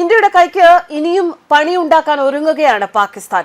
ഇന്ത്യയുടെ കൈക്ക് ഇനിയും പണിയുണ്ടാക്കാൻ ഒരുങ്ങുകയാണ് പാകിസ്ഥാൻ.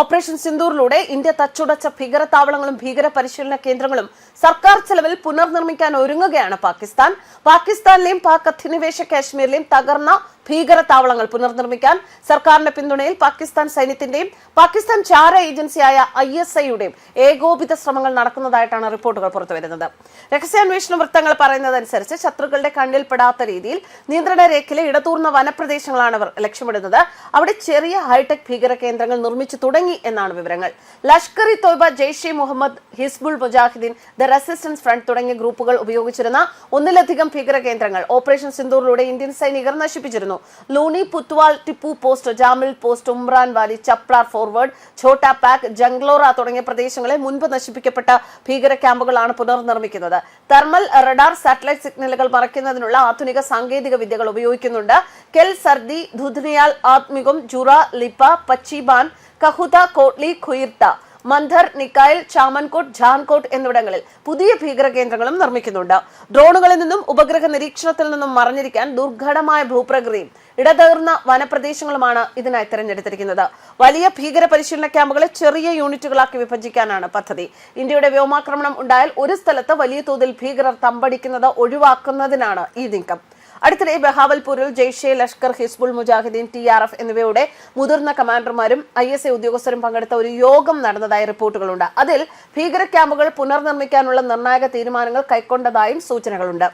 ഓപ്പറേഷൻ സിന്ദൂറിലൂടെ ഇന്ത്യ തച്ചുടച്ച ഭീകരതാവളങ്ങളും ഭീകര പരിശീലന കേന്ദ്രങ്ങളും സർക്കാർ ചെലവിൽ പുനർനിർമ്മിക്കാൻ ഒരുങ്ങുകയാണ് പാകിസ്ഥാൻ. പാകിസ്ഥാനിലെയും പാക് അധിനിവേശ കാശ്മീരിലെയും തകർന്ന ഭീകരതാവളങ്ങൾ പുനർനിർമ്മിക്കാൻ സർക്കാരിന്റെ പിന്തുണയിൽ പാകിസ്ഥാൻ സൈന്യത്തിന്റെയും പാകിസ്ഥാൻ ചാര ഏജൻസിയായ ഐ എസ് ഐയുടെയും ഏകോപിത ശ്രമങ്ങൾ നടക്കുന്നതായിട്ടാണ് റിപ്പോർട്ടുകൾ പുറത്തുവരുന്നത്. രഹസ്യാന്വേഷണ വൃത്തങ്ങൾ പറയുന്നതനുസരിച്ച് ശത്രുക്കളുടെ കണ്ണിൽപ്പെടാത്ത രീതിയിൽ നിയന്ത്രണ രേഖയിലെ ഇടതൂർന്ന വനപ്രദേശങ്ങളാണ് അവർ ലക്ഷ്യമിടുന്നത്. അവിടെ ചെറിയ ഹൈടെക് ഭീകര കേന്ദ്രങ്ങൾ നിർമ്മിച്ചു തുടങ്ങി എന്നാണ് വിവരങ്ങൾ. Lashkar e Taiba Jaish Muhammad Hizbul Mujahideen the resistance front തുടങ്ങിയ ഗ്രൂപ്പുകൾ ഉപയോഗിച്ചിരുന്ന ഒന്നിലധികം ഭീകര കേന്ദ്രങ്ങൾ ഓപ്പറേഷൻ സിന്ദൂറിലൂടെ ഇന്ത്യൻ സൈനികർ നശിപ്പിച്ചിരുന്നു. Luni Putwal Tipu post Jamil post Umran Wali Chaplar forward Chhota Pak Janglora തുടങ്ങിയ പ്രദേശങ്ങളെ മുൻപ് നശിപ്പിക്കപ്പെട്ട ഭീകര ക്യാമ്പുകളാണ് പുനർനിർമ്മിക്കുന്നത്. തെർമൽ റഡാർ സാറ്റലൈറ്റ് സിഗ്നലുകൾ മറയ്ക്കുന്നതിനുള്ള ആധുനിക സാങ്കേതിക വിദ്യകൾ ഉപയോഗിക്കുന്നുണ്ട്. കെൽ സർദി ധുധനിയാൽ ആത്മികം ജുറ ലിപ്പ പച്ചിബാൻ കഹുത കോട്ട്ലി ഖുയിർത്ത. മന്ധർ നിക്കായൽ ചാമൻകോട്ട് ജാൻകോട്ട് എന്നിവിടങ്ങളിൽ പുതിയ ഭീകര കേന്ദ്രങ്ങളും നിർമ്മിക്കുന്നുണ്ട്. ഡ്രോണുകളിൽ നിന്നും ഉപഗ്രഹ നിരീക്ഷണത്തിൽ നിന്നും മറഞ്ഞിരിക്കാൻ ദുർഘടമായ ഭൂപ്രകൃതിയും ഇടതേർന്ന വനപ്രദേശങ്ങളുമാണ് ഇതിനായി തിരഞ്ഞെടുത്തിരിക്കുന്നത്. വലിയ ഭീകര പരിശീലന ക്യാമ്പുകളെ ചെറിയ യൂണിറ്റുകളാക്കി വിഭജിക്കാനാണ് പദ്ധതി. ഇന്ത്യയുടെ വ്യോമാക്രമണം ഉണ്ടായാൽ ഒരു സ്ഥലത്ത് വലിയ തോതിൽ ഭീകരർ തമ്പടിക്കുന്നത് ഒഴിവാക്കുന്നതിനാണ് ഈ നീക്കം. അടുത്തിടെ ബഹാവൽപൂരിൽ Jaish Lashkar Hizbul Mujahideen T R F എന്നിവയുടെ മുതിർന്ന കമാൻഡർമാരും ഐ എസ് എ ഉദ്യോഗസ്ഥരും പങ്കെടുത്ത ഒരു യോഗം നടന്നതായി റിപ്പോർട്ടുകളുണ്ട്. അതിൽ ഭീകര ക്യാമ്പുകൾ പുനർനിർമ്മിക്കാനുള്ള നിർണായക തീരുമാനങ്ങൾ കൈക്കൊണ്ടതായും സൂചനകളുണ്ട്.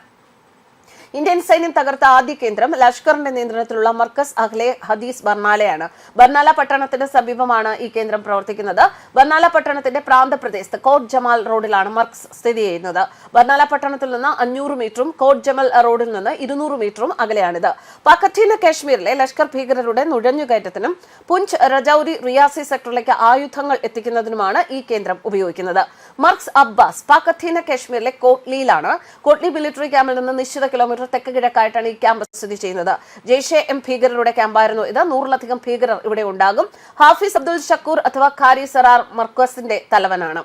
ഇന്ത്യൻ സൈന്യം തകർത്ത ആദ്യ കേന്ദ്രം ലഷ്കറിന്റെ നിയന്ത്രണത്തിലുള്ള മർക്കസ് അഹ്ലെ ഹദീസ് ബർണാലയാണ് ബർണാല പട്ടണത്തിന് സമീപമാണ് ഈ കേന്ദ്രം പ്രവർത്തിക്കുന്നത്. ബർണാല പട്ടണത്തിന്റെ പ്രാന്തപ്രദേശത്ത് കോട്ട് ജമാൽ റോഡിലാണ് മർക്സ് സ്ഥിതി ചെയ്യുന്നത്. ബർണാല പട്ടണത്തിൽ നിന്ന് അഞ്ഞൂറ് മീറ്ററും കോട്ട് ജമൽ റോഡിൽ നിന്ന് ഇരുന്നൂറ് മീറ്ററും അകലെയാണിത്. പാക്കറ്റീന കാശ്മീരിലെ ലഷ്കർ ഭീകരരുടെ നുഴഞ്ഞുകയറ്റത്തിനും പുഞ്ച് രജൌരി റിയാസി സെക്ടറിലേക്ക് ആയുധങ്ങൾ എത്തിക്കുന്നതിനുമാണ് ഈ കേന്ദ്രം ഉപയോഗിക്കുന്നത്. മർക്സ് അബ്ബാസ് പാക്കത്തീന കാശ്മീരിലെ കോട്ട്ലിയിലാണ്. കോട്ട്ലി മിലിറ്ററി ക്യാമ്പിൽ നിന്ന് നിശ്ചിത കിലോമീറ്റർ തെക്ക് കിഴക്കായിട്ടാണ് ഈ ക്യാമ്പ് സ്ഥിതി ചെയ്യുന്നത്. ജെയ്ഷെ എം ഭീകരരുടെ ക്യാമ്പായിരുന്നു ഇത്. നൂറിലധികം ഭീകരർ ഇവിടെ ഉണ്ടാകും. ഹാഫിസ് അബ്ദുൽ ഷക്കൂർ അഥവാ ഖാരി സറാർ മർക്കസിന്റെ തലവനാണ്.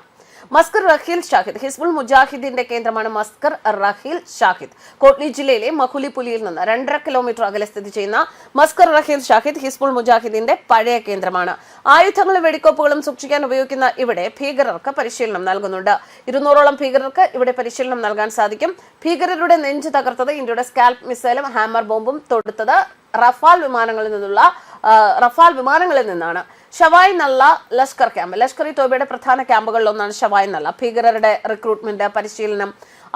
മസ്കർ റഹീൽ ഷാഹിദ്. ഹിസ്ബുൾ മുജാഹിദിന്റെ കേന്ദ്രമാണ് മസ്കർ റഹീൽ ഷാഹിദ്. കോട്ട്ലി ജില്ലയിലെ മഹുലിപുലിയിൽ നിന്ന് രണ്ടര കിലോമീറ്റർ അകലെ സ്ഥിതി ചെയ്യുന്ന മസ്കർ റഹീൽ ഷാഹിദ് ഹിസ്ബുൾ മുജാഹിദിന്റെ പഴയ കേന്ദ്രമാണ്. ആയുധങ്ങളും വെടിക്കോപ്പുകളും സൂക്ഷിക്കാൻ ഉപയോഗിക്കുന്ന ഇവിടെ ഭീകരർക്ക് പരിശീലനം നൽകുന്നുണ്ട്. ഇരുന്നൂറോളം ഭീകരർക്ക് ഇവിടെ പരിശീലനം നൽകാൻ സാധിക്കും. ഭീകരരുടെ നെഞ്ച് തകർത്തത് ഇന്ത്യയുടെ സ്കാൽപ് മിസൈലും ഹാമർ ബോംബും തൊടുത്തത് റഫാൽ വിമാനങ്ങളിൽ നിന്നുള്ള റഫാൽ വിമാനങ്ങളിൽ നിന്നാണ്. ഷവായ് നല്ല ലഷ്കർ ക്യാമ്പ്. ലഷ്കർ ഇ തോബയുടെ പ്രധാന ക്യാമ്പുകളിലൊന്നാണ് ഷവായ് നല്ല. ഭീകരരുടെ റിക്രൂട്ട്മെന്റ് പരിശീലനം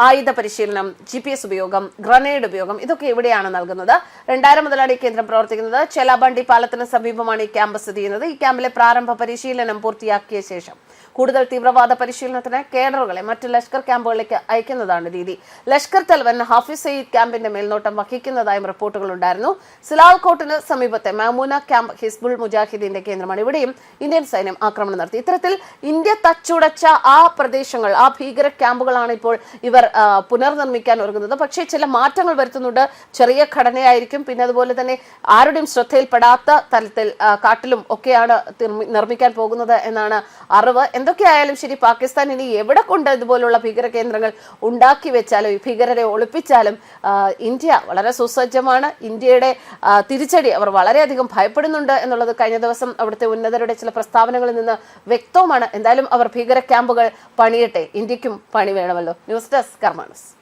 ആയുധ പരിശീലനം ജി പി എസ് ഉപയോഗം ഗ്രനേഡ് ഉപയോഗം ഇതൊക്കെ ഇവിടെയാണ് നൽകുന്നത്? രണ്ടായിരം മുതലാണ് ഈ കേന്ദ്രം പ്രവർത്തിക്കുന്നത്. ചെലാബണ്ടി പാലത്തിന് സമീപമാണ് ഈ ക്യാമ്പ് സ്ഥിതി ചെയ്യുന്നത്. ഈ ക്യാമ്പിലെ പ്രാരംഭ പരിശീലനം പൂർത്തിയാക്കിയ ശേഷം കൂടുതൽ തീവ്രവാദ പരിശീലനത്തിന് കേഡറുകളെ മറ്റ് ലഷ്കർ ക്യാമ്പുകളിലേക്ക് അയക്കുന്നതാണ് രീതി. ലഷ്കർ തലവൻ ഹാഫിസ് സയ്യിദ് ക്യാമ്പിന്റെ മേൽനോട്ടം വഹിക്കുന്നതായും റിപ്പോർട്ടുകൾ ഉണ്ടായിരുന്നു സിലാൽകോട്ടിന് സമീപത്തെ മാമൂന ക്യാമ്പ് ഹിസ്ബുൾ മുജാഹിദീന്റെ കേന്ദ്രമാണ്. ഇവിടെയും ഇന്ത്യൻ സൈന്യം ആക്രമണം നടത്തി. ഇത്തരത്തിൽ ഇന്ത്യ തച്ചുടച്ച ആ പ്രദേശങ്ങൾ ആ ഭീകര ക്യാമ്പുകളാണ് ഇപ്പോൾ ഇവർ പുനർനിർമ്മിക്കാൻ ഒരുങ്ങുന്നത്. പക്ഷേ ചില മാറ്റങ്ങൾ വരുത്തുന്നുണ്ട്. ചെറിയ ഘടനയായിരിക്കും. പിന്നെ അതുപോലെ തന്നെ ആരുടെയും ശ്രദ്ധയിൽപ്പെടാത്ത തലത്തിൽ കാട്ടിലും ഒക്കെയാണ് നിർമ്മിക്കാൻ പോകുന്നത് എന്നാണ് അറിവ്. എന്തൊക്കെയായാലും ശരി പാകിസ്ഥാൻ ഇനി എവിടെ കൊണ്ട് ഇതുപോലുള്ള ഭീകര കേന്ദ്രങ്ങൾ ഉണ്ടാക്കി വെച്ചാലും ഭീകരരെ ഒളിപ്പിച്ചാലും ഇന്ത്യ വളരെ സുസജ്ജമാണ്. ഇന്ത്യയുടെ തിരിച്ചടി അവർ വളരെയധികം ഭയപ്പെടുന്നുണ്ട് എന്നുള്ളത് കഴിഞ്ഞ ദിവസം അവിടുത്തെ ഉന്നതരുടെ ചില പ്രസ്താവനകളിൽ നിന്ന് വ്യക്തവുമാണ്. എന്തായാലും അവർ ഭീകര ക്യാമ്പുകൾ പണിയട്ടെ. ഇന്ത്യക്കും പണി വേണമല്ലോ. News desk. Hermanos.